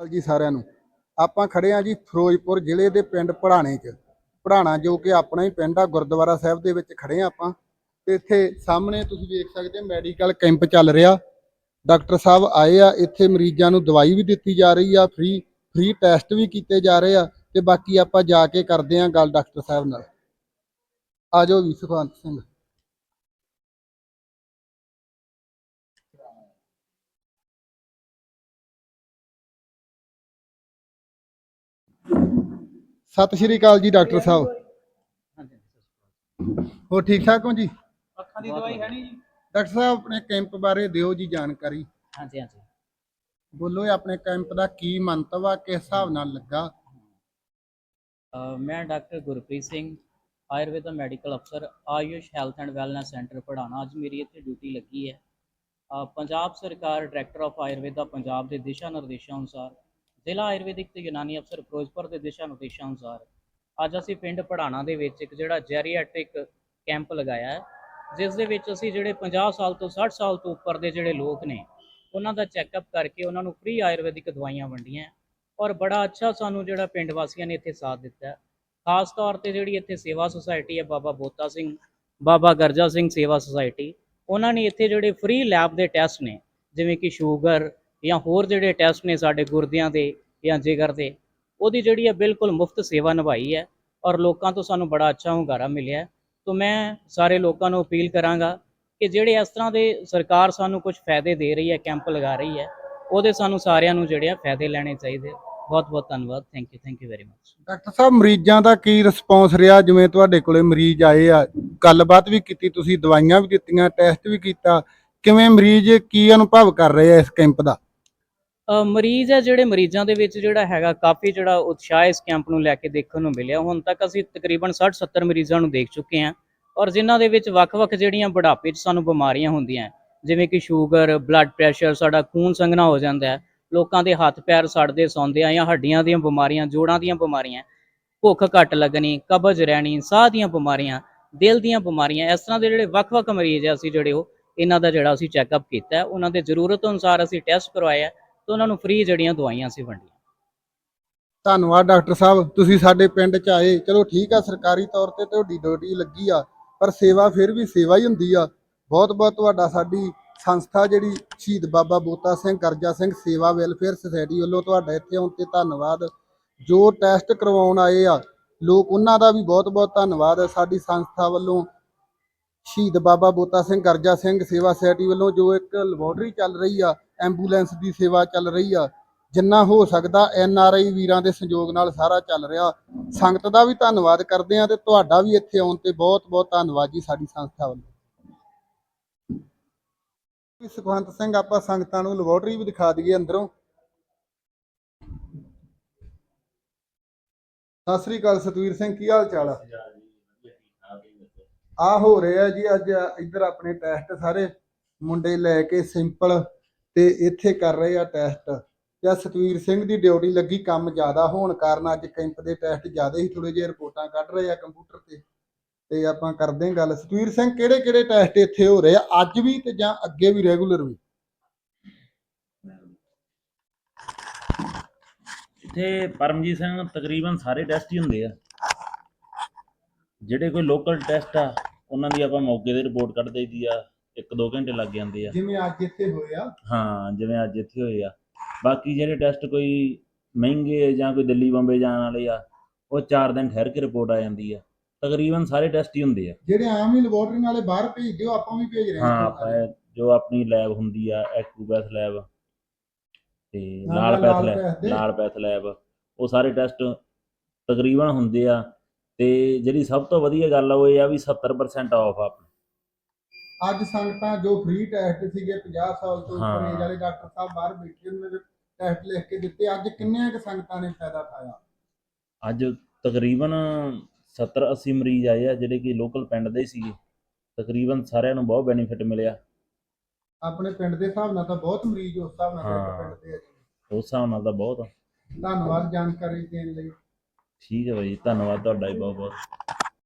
ਸਤਿ ਜੀ ਸਾਰਿਆਂ ਨੂੰ। ਆਪਾਂ ਖੜੇ ਆ ਜੀ ਫਿਰੋਜ਼ਪੁਰ ਜ਼ਿਲ੍ਹੇ ਦੇ ਪਿੰਡ ਪੜਾਣੇ 'ਚ। ਪੜਾਣਾ ਜੋ ਕਿ ਆਪਣਾ ਹੀ ਪਿੰਡ ਆ, ਗੁਰਦੁਆਰਾ ਸਾਹਿਬ ਦੇ ਵਿੱਚ ਖੜੇ ਆ ਆਪਾਂ। ਤੇ ਇੱਥੇ ਸਾਹਮਣੇ ਤੁਸੀਂ ਵੇਖ ਸਕਦੇ ਮੈਡੀਕਲ ਕੈਂਪ ਚੱਲ ਰਿਹਾ। ਡਾਕਟਰ ਸਾਹਿਬ ਆਏ ਆ, ਇੱਥੇ ਮਰੀਜ਼ਾਂ ਨੂੰ ਦਵਾਈ ਵੀ ਦਿੱਤੀ ਜਾ ਰਹੀ ਆ, ਫ੍ਰੀ ਫ੍ਰੀ ਟੈਸਟ ਵੀ ਕੀਤੇ ਜਾ ਰਹੇ ਆ। ਤੇ ਬਾਕੀ ਆਪਾਂ ਜਾ ਕੇ ਕਰਦੇ ਆ ਗੱਲ ਡਾਕਟਰ ਸਾਹਿਬ ਨਾਲ। ਆਜੋ ਵੀ ਸੁਖਵੰਤ ਸਿੰਘ। ਸਤਿ ਸ਼੍ਰੀ ਅਕਾਲ ਜੀ ਡਾਕਟਰ ਸਾਹਿਬ। ਹੋ ਠੀਕ ਠਾਕ ਹੋ ਜੀ? ਅੱਖਾਂ ਦੀ ਦਵਾਈ ਹੈ ਨਹੀਂ ਜੀ। ਡਾਕਟਰ ਸਾਹਿਬ ਆਪਣੇ ਕੈਂਪ ਬਾਰੇ ਦਿਓ ਜੀ ਜਾਣਕਾਰੀ। ਹਾਂਜੀ ਹਾਂਜੀ। ਬੋਲੋ ਇਹ ਆਪਣੇ ਕੈਂਪ ਦਾ ਕੀ ਮੰਤਵ ਆ ਕਿਸ ਹਿਸਾਬ ਨਾਲ ਲੱਗਾ? ਮੈਂ ਡਾਕਟਰ ਗੁਰਪ੍ਰੀਤ ਸਿੰਘ ਆਯੁਰਵੇਦਾ ਮੈਡੀਕਲ ਅਫਸਰ Ayush health and wellness centre ਪੜਾਣਾ ਅੱਜ ਮੇਰੀ ਇੱਥੇ ਡਿਊਟੀ ਲੱਗੀ ਹੈ। ਪੰਜਾਬ ਸਰਕਾਰ ਡਾਇਰੈਕਟਰ ਆਫ ਆਯੁਰਵੇਦਾ ਪੰਜਾਬ ਦੇ ਦਿਸ਼ਾ ਨਿਰਦੇਸ਼ਾਂ ਅਨੁਸਾਰ ਜ਼ਿਲ੍ਹਾ ਆਯੁਰਵੈਦਿਕ ਤੇ ਯੂਨਾਨੀ ਅਫਸਰ ਫਿਰੋਜ਼ਪੁਰ ਦੇ ਦਿਸ਼ਾ ਨਿਰਦੇਸ਼ਾਂ ਅਨੁਸਾਰ ਅੱਜ ਅਸੀਂ ਪਿੰਡ ਪੜਾਣਾ ਦੇ ਵਿੱਚ ਇੱਕ ਜਿਹੜਾ ਜੈਰੀਐਟ੍ਰਿਕ ਕੈਂਪ ਲਗਾਇਆ ਹੈ, ਜਿਸ ਦੇ ਵਿੱਚ ਅਸੀਂ ਜਿਹੜੇ 50 ਸਾਲ ਤੋਂ 60 ਸਾਲ ਤੋਂ ਉੱਪਰ ਦੇ ਜਿਹੜੇ ਲੋਕ ਨੇ, ਉਹਨਾਂ ਦਾ ਚੈੱਕਅਪ ਕਰਕੇ ਉਹਨਾਂ ਨੂੰ ਫ੍ਰੀ ਆਯੁਰਵੈਦਿਕ ਦਵਾਈਆਂ ਵੰਡੀਆਂ ਔਰ ਬੜਾ ਅੱਛਾ ਸਾਨੂੰ ਜਿਹੜਾ ਪਿੰਡ ਵਾਸੀਆਂ ਨੇ ਇੱਥੇ ਸਾਥ ਦਿੱਤਾ। ਖਾਸ ਤੌਰ ਤੇ ਜਿਹੜੀ ਇੱਥੇ ਸੇਵਾ ਸੁਸਾਇਟੀ ਹੈ ਬਾਬਾ ਬੋਤਾ ਸਿੰਘ, ਬਾਬਾ ਗਰਜਾ ਸਿੰਘ ਸੇਵਾ ਸੁਸਾਇਟੀ, ਉਹਨਾਂ ਨੇ ਇੱਥੇ ਜਿਹੜੇ ਫ੍ਰੀ ਲੈਬ ਦੇ ਟੈਸਟ ਨੇ, ਜਿਵੇਂ ਕਿ ਸ਼ੂਗਰ ਜਾਂ ਹੋਰ ਜਿਹੜੇ ਟੈਸਟ ਨੇ ਸਾਡੇ ਗੁਰਦਿਆਂ ਦੇ ਜਾਂ ਜੇਕਰ ਦੇ ਉਹਦੀ ਜਿਹੜੀ ਹੈ ਬਿਲਕੁਲ ਮੁਫਤ ਸੇਵਾ ਨਿਭਾਈ ਹੈ ਔਰ ਲੋਕਾਂ ਤੋਂ ਸਾਨੂੰ ਬੜਾ ਅੱਛਾ ਹੁੰਗਾਰਾ ਮਿਲਿਆ ਤਾਂ ਮੈਂ ਸਾਰੇ ਲੋਕਾਂ ਨੂੰ ਅਪੀਲ ਕਰਾਂਗਾ ਕਿ ਜਿਹੜੇ ਇਸ ਤਰ੍ਹਾਂ ਦੇ ਸਰਕਾਰ ਸਾਨੂੰ ਕੁਝ ਫਾਇਦੇ ਦੇ ਰਹੀ ਹੈ, ਕੈਂਪ ਲਗਾ ਰਹੀ ਹੈ, ਉਹਦੇ ਸਾਨੂੰ ਸਾਰਿਆਂ ਨੂੰ ਜਿਹੜੇ ਆ ਫਾਇਦੇ ਲੈਣੇ ਚਾਹੀਦੇ। ਬਹੁਤ ਬਹੁਤ ਧੰਨਵਾਦ। Thank you thank you very much doctor ਸਾਹਿਬ, ਮਰੀਜ਼ਾਂ ਦਾ ਕੀ ਰਿਸਪੌਂਸ ਰਿਹਾ? ਜਿਵੇਂ ਤੁਹਾਡੇ ਕੋਲੇ ਮਰੀਜ਼ ਆਏ ਆ, ਗੱਲਬਾਤ ਵੀ ਕੀਤੀ ਤੁਸੀਂ, ਦਵਾਈਆਂ ਵੀ ਦਿੱਤੀਆਂ ਟੈਸਟ ਵੀ ਕੀਤਾ। ਕਿਵੇਂ ਮਰੀਜ਼ ਕੀ ਅਨੁਭਵ ਕਰ ਰਹੇ ਆ ਇਸ ਕੈਂਪ ਦਾ? ਮਰੀਜ਼ ਹੈ ਜਿਹੜੇ ਮਰੀਜ਼ਾਂ ਦੇ ਵਿੱਚ ਜਿਹੜਾ ਹੈਗਾ ਕਾਫੀ ਜਿਹੜਾ ਉਤਸ਼ਾਹ ਇਸ ਕੈਂਪ ਨੂੰ ਲੈ ਕੇ ਦੇਖਣ ਨੂੰ ਮਿਲਿਆ। ਹੁਣ ਤੱਕ ਅਸੀਂ ਤਕਰੀਬਨ 60-70 ਮਰੀਜ਼ਾਂ ਨੂੰ ਦੇਖ ਚੁੱਕੇ ਹਾਂ ਔਰ ਜਿਨ੍ਹਾਂ ਦੇ ਵਿੱਚ ਵੱਖ-ਵੱਖ ਜਿਹੜੀਆਂ ਬੁਢਾਪੇ 'ਚ ਸਾਨੂੰ ਬਿਮਾਰੀਆਂ ਹੁੰਦੀਆਂ ਜਿਵੇਂ ਕਿ ਸ਼ੂਗਰ ਬਲੱਡ ਪ੍ਰੈਸ਼ਰ ਸਾਡਾ ਖੂਨ ਸੰਘਣਾ ਹੋ ਜਾਂਦਾ ਹੈ, ਲੋਕਾਂ ਦੇ ਹੱਥ ਪੈਰ ਸੜਦੇ ਸੌਂਦੇ ਆ ਜਾਂ ਹੱਡੀਆਂ ਦੀਆਂ ਬਿਮਾਰੀਆਂ, ਜੋੜਾਂ ਦੀਆਂ ਬਿਮਾਰੀਆਂ, ਭੁੱਖ ਘੱਟ ਲੱਗਣੀ, ਕਬਜ਼ ਰਹਿਣੀ, ਸਾਹ ਦੀਆਂ ਬਿਮਾਰੀਆਂ, ਦਿਲ ਦੀਆਂ ਬਿਮਾਰੀਆਂ, ਇਸ ਤਰ੍ਹਾਂ ਦੇ ਜਿਹੜੇ ਵੱਖ-ਵੱਖ ਮਰੀਜ਼ ਆ ਅਸੀਂ ਜਿਹੜੇ ਉਹ, ਇਹਨਾਂ ਦਾ ਜਿਹੜਾ ਅਸੀਂ ਚੈੱਕਅਪ ਕੀਤਾ ਉਹਨਾਂ ਦੇ ਜ਼ਰੂਰਤ ਅਨੁਸਾਰ ਅਸੀਂ ਟੈਸਟ ਕਰਵਾਏ ਆ ਤੇ ਉਹਨਾਂ ਨੂੰ ਫ੍ਰੀ ਜਿਹੜੀਆਂ ਦਵਾਈਆਂ ਸੀ ਵੰਡੀਆਂ। ਧੰਨਵਾਦ ਡਾਕਟਰ ਸਾਹਿਬ, ਤੁਸੀਂ ਸਾਡੇ ਪਿੰਡ ਚ ਆਏ। ਚਲੋ ਠੀਕ ਆ, ਸਰਕਾਰੀ ਤੌਰ ਤੇ ਤੁਹਾਡੀ ਡਿਊਟੀ ਲੱਗੀ ਆ, ਪਰ ਸੇਵਾ ਫਿਰ ਵੀ ਸੇਵਾ ਹੀ ਹੁੰਦੀ ਆ। ਬਹੁਤ ਬਹੁਤ ਤੁਹਾਡਾ ਸਾਡੀ ਸੰਸਥਾ ਜਿਹੜੀ ਸ਼ਹੀਦ ਬਾਬਾ ਬੋਤਾ ਸਿੰਘ, ਕਰਜਾ ਸਿੰਘ ਸੇਵਾ ਵੈਲਫੇਅਰ ਸੁਸਾਇਟੀ ਵੱਲੋਂ ਤੁਹਾਡਾ ਇੱਥੇ ਆਉਣ ਤੇ ਧੰਨਵਾਦ। ਜੋ ਟੈਸਟ ਕਰਵਾਉਣ ਆਏ ਆ, ਲੋਕ ਉਹਨਾਂ ਦਾ ਵੀ ਬਹੁਤ ਬਹੁਤ ਧੰਨਵਾਦ। ਸਾਡੀ ਸੰਸਥਾ ਵੱਲੋਂ ਸ਼ਹੀਦ ਬਾਬਾ ਬੋਤਾ ਸਿੰਘ ਗਰਜਾ ਸਿੰਘ ਸੇਵਾ ਸੁਸਾਇਟੀ ਵੱਲੋਂ ਜੋ ਇੱਕ ਲੈਬੋਰਟਰੀ ਚੱਲ ਰਹੀ ਆ ਐਂਬੂਲੈਂਸ ਦੀ ਸੇਵਾ ਚੱਲ ਰਹੀ ਆ, ਜਿੰਨਾ ਹੋ ਸਕਦਾ ਐਨ ਆਰ ਆਈ ਵੀਰਾਂ ਦੇ ਸੰਯੋਗ ਨਾਲ ਸਾਰਾ ਚੱਲ ਰਿਹਾ। ਸੰਗਤ ਦਾ ਵੀ ਧੰਨਵਾਦ ਕਰਦੇ ਆ ਤੇ ਤੁਹਾਡਾ ਵੀ ਇੱਥੇ ਆਉਣ ਤੇ ਬਹੁਤ ਬਹੁਤ ਧੰਨਵਾਦ ਜੀ ਸਾਡੀ ਸੰਸਥਾ ਵੱਲੋਂ। ਸੁਖਵੰਤ ਸਿੰਘ, ਆਪਾਂ ਸੰਗਤਾਂ ਨੂੰ ਲੈਬੋਰਟਰੀ ਵੀ ਦਿਖਾ ਦਈਏ ਅੰਦਰੋਂ। ਸਤਿ ਸ੍ਰੀ ਅਕਾਲ ਸਤਵੀਰ ਸਿੰਘ, ਕੀ ਹਾਲ ਚਾਲ ਆ? ਆ ਹੋ ਰਿਹਾ ਜੀ, ਅੱਜ ਇੱਧਰ ਆਪਣੇ ਟੈਸਟ ਸਾਰੇ ਮੁੰਡੇ ਲੈ ਕੇ ਸਿੰਪਲ ਤੇ ਇੱਥੇ ਕਰ ਰਹੇ ਆ ਟੈਸਟ ਤੇ ਸਤਵੀਰ ਸਿੰਘ ਦੀ ਡਿਊਟੀ ਲੱਗੀ ਕੰਮ ਜ਼ਿਆਦਾ ਹੋਣ ਕਾਰਨ ਅੱਜ ਕੈਂਪ ਦੇ ਟੈਸਟ ਜ਼ਿਆਦਾ ਹੀ ਥੋੜੇ ਜਿਹੇ ਰਿਪੋਰਟਾਂ ਕੱਢ ਰਹੇ ਆ ਕੰਪਿਊਟਰ ਤੇ। ਤੇ ਆਪਾਂ ਕਰਦੇ ਹਾਂ ਗੱਲ। ਸਤਵੀਰ ਸਿੰਘ, ਕਿਹੜੇ ਕਿਹੜੇ ਟੈਸਟ ਇੱਥੇ ਹੋ ਰਹੇ ਆ? ਅੱਜ ਵੀ ਤੇ ਜਾਂ ਅੱਗੇ ਵੀ ਰੈਗੂਲਰ ਵੀ? ਇੱਥੇ ਪਰਮਜੀਤ ਸਿੰਘ ਤਕਰੀਬਨ ਸਾਰੇ ਟੈਸਟ ਹੀ ਹੁੰਦੇ ਆ। ਜਿਹੜੇ ਕੋਈ ਲੋਕਲ ਟੈਸਟ ਆ ਉਹਨਾਂ ਦੀ ਆਪਾਂ ਮੌਕੇ ਤੇ ਰਿਪੋਰਟ ਕੱਢ ਦਈਦੀ ਆ ਇੱਕ ਦੋ ਘੰਟੇ ਲੱਗ ਜਾਂਦੇ ਆ। ਜਿਵੇਂ ਅੱਜ ਇੱਥੇ ਹੋਏ ਆ। ਹਾਂ ਜਿਵੇਂ ਅੱਜ ਇੱਥੇ ਹੋਏ ਆ। ਬਾਕੀ ਜਿਹੜੇ ਟੈਸਟ ਕੋਈ ਮਹਿੰਗੇ ਜਾਂ ਕੋਈ ਦਿੱਲੀ ਬੰਬੇ ਜਾਣ ਵਾਲੇ ਆ ਉਹ 4 ਦਿਨ ਠਹਿਰ ਕੇ ਰਿਪੋਰਟ ਆ ਜਾਂਦੀ ਆ। ਤਕਰੀਬਨ ਸਾਰੇ ਟੈਸਟ ਹੀ ਹੁੰਦੇ ਆ। ਜਿਹੜੇ ਆਮ ਹੀ ਲੈਬੋਰਟਰੀ ਵਾਲੇ ਬਾਹਰ ਭੇਜ ਦਿਓ ਆਪਾਂ ਵੀ ਭੇਜ ਰਹੇ ਹਾਂ ਆਪਾਂ ਜੋ ਆਪਣੀ ਲੈਬ ਹੁੰਦੀ ਆ ਐਕੂਬੈਥ ਲੈਬ ਤੇ Lal path lab. Lal path lab ਉਹ ਸਾਰੇ ਟੈਸਟ ਤਕਰੀਬਨ ਹੁੰਦੇ ਆ। ਤੇ ਜਿਹੜੀ ਸਭ ਤੋਂ ਵਧੀਆ ਗੱਲ ਆ ਉਹ ਇਹ ਆ ਵੀ 70% ਆਫ ਆ ਅੱਜ ਸੰਗਤਾਂ ਜੋ ਫ੍ਰੀ ਟੈਸਟ ਸੀਗੇ 50 ਸਾਲ ਤੋਂ ਉੱਪਰ। ਏਜ ਵਾਲੇ ਡਾਕਟਰ ਸਾਹਿਬ ਬਾਹਰ ਬੈਠੇ ਉਹਨਾਂ ਦੇ ਟੈਸਟ ਲਿਖ ਕੇ ਦਿੱਤੇ ਅੱਜ ਕਿੰਨੀਆਂ ਕੁ ਸੰਗਤਾਂ ਨੇ ਫਾਇਦਾ ਉਠਾਇਆ ਅੱਜ ਤਕਰੀਬਨ 70 80 ਮਰੀਜ਼ ਆਏ ਆ ਜਿਹੜੇ ਕਿ ਲੋਕਲ ਪਿੰਡ ਦੇ ਹੀ ਸੀਗੇ ਤਕਰੀਬਨ ਸਾਰਿਆਂ ਨੂੰ ਬਹੁਤ ਬੈਨੀਫਿਟ ਮਿਲਿਆ ਆਪਣੇ ਪਿੰਡ ਦੇ ਹਿਸਾਬ ਨਾਲ ਤਾਂ ਬਹੁਤ ਮਰੀਜ਼ ਉਸ ਹਿਸਾਬ ਨਾਲ। ਪਿੰਡ ਦੇ ਆ ਜੀ। ਉਸ ਹਿਸਾਬ ਨਾਲ ਤਾਂ ਬਹੁਤ ਆ। ਧੰਨਵਾਦ ਜਾਣਕਾਰੀ ਦੇਣ ਲਈ ਠੀਕ ਹੈ ਬਾਈ ਧੰਨਵਾਦ ਤੁਹਾਡਾ ਜੀ ਬਹੁਤ ਬਹੁਤ